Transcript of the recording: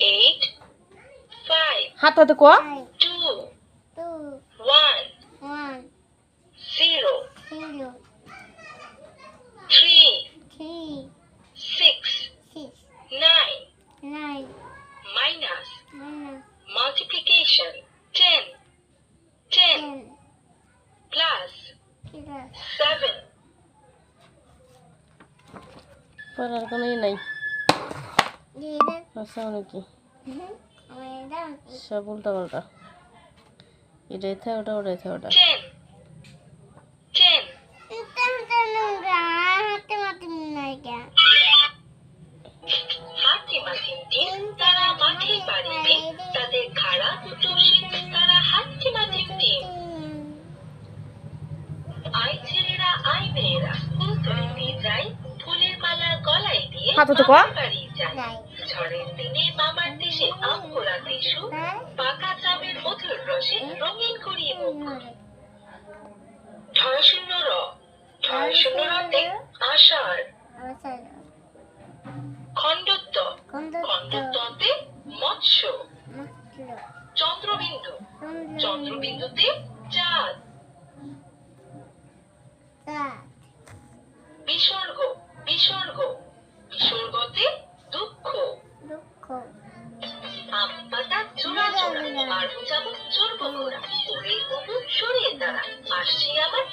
eight, five, হাত হাতে ক two, one, zero, three, six, nine, minus multiplication ten, ten plus seven, পড়ার কোনো নাই আচ্ছা নাকি সব উল্টা পাল্টা এটাই থাকে ওটা ওটা এটা হচ্ছে নোংরা হাতে হাতে তো ঝড়ের দিনে মামার দেশে আম পোড়াতে এসো পাকা চামের মধুর রসে রঙিন করিয়ে মুখ ঢয় শূন্য র ঢয় শূন্য রতে আষাঢ়। খণ্ডত্ব খণ্ডত্বতে মৎস্য। চন্দ্রবিন্দু চন্দ্রবিন্দুতে চাঁদ সাত পাতা চূড়া চূড়া আর যাব চড়বো ঘোড়া ওরে বাবু সরিয়ে দাঁড়া। আসছি আবার